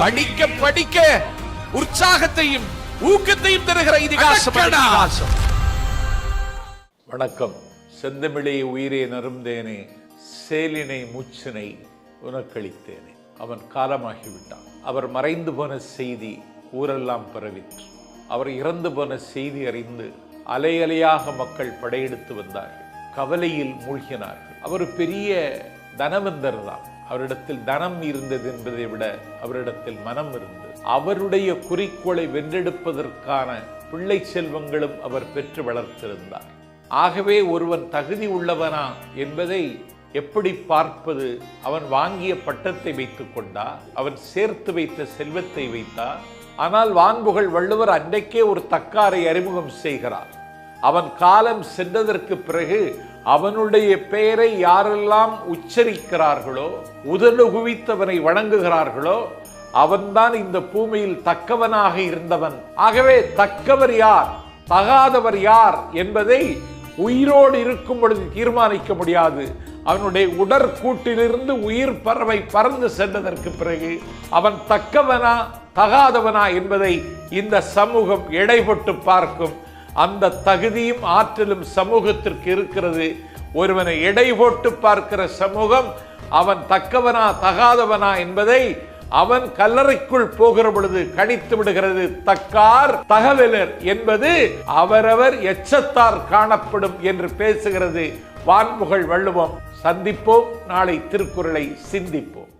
படிக்க படிக்க உற்சாகத்தையும் ஊக்கத்தையும் தருகிற இதிகாசம் வணக்கம். செந்தமிழே உயிரே நருந்தேனே சேலினை மூச்சினை உனக்களித்தேனே. அவன் காலமாகிவிட்டான். அவர் மறைந்து போன செய்தி ஊரெல்லாம் பரவிற்று. அவர் இறந்து போன செய்தி அறிந்து அலை அலையாக மக்கள் படையெடுத்து வந்தார்கள். கவலையில் மூழ்கினார்கள். அவர் பெரிய தனவந்தர் தான் அவரிடத்தில் தனம் இருந்தது என்பதை விட அவரிடத்தில் மனம் இருந்தது. அவருடைய குறிக்கோளை வென்றெடுப்பதற்கான பிள்ளை செல்வங்களும் அவர் பெற்று வளர்த்திருந்தார். ஆகவே ஒருவன் தகுதி உள்ளவனா என்பதை எப்படி பார்ப்பது? அவன் வாங்கிய பட்டத்தை வைத்துக் கொண்டா? அவன் சேர்த்து வைத்த செல்வத்தை வைத்தா? ஆனால் வான்புகள் வள்ளுவர் அன்றைக்கே ஒரு தக்காரை அறிமுகம் செய்கிறார். அவன் காலம் சென்றதற்கு பிறகு அவனுடைய பெயரை யாரெல்லாம் உச்சரிக்கிறார்களோ உதனுகுவித்தவனை வணங்குகிறார்களோ அவன்தான் இந்த பூமியில் தக்கவனாக இருந்தவன். ஆகவே தக்கவர் யார் தகாதவர் யார் என்பதை உயிரோடு இருக்கும் பொழுது தீர்மானிக்க முடியாது. அவனுடைய உடற்கூட்டிலிருந்து உயிர் பறவை பறந்து சென்றதற்கு பிறகு அவன் தக்கவனா தகாதவனா என்பதை இந்த சமூகம் எடைபட்டு பார்க்கும். அந்த தகுதியும் ஆற்றலும் சமூகத்திற்கு இருக்கிறது. ஒருவனை எடை போட்டு பார்க்கிற சமூகம் அவன் தக்கவனா தகாதவனா என்பதை அவன் கல்லறைக்குள் போகிற பொழுது கணித்து விடுகிறது. தக்கார் தகவலர் என்பது அவரவர் எச்சத்தார் காணப்படும் என்று பேசுகிறது. வான்முகள் வள்ளுவம். சந்திப்போம். நாளை திருக்குறளை சிந்திப்போம்.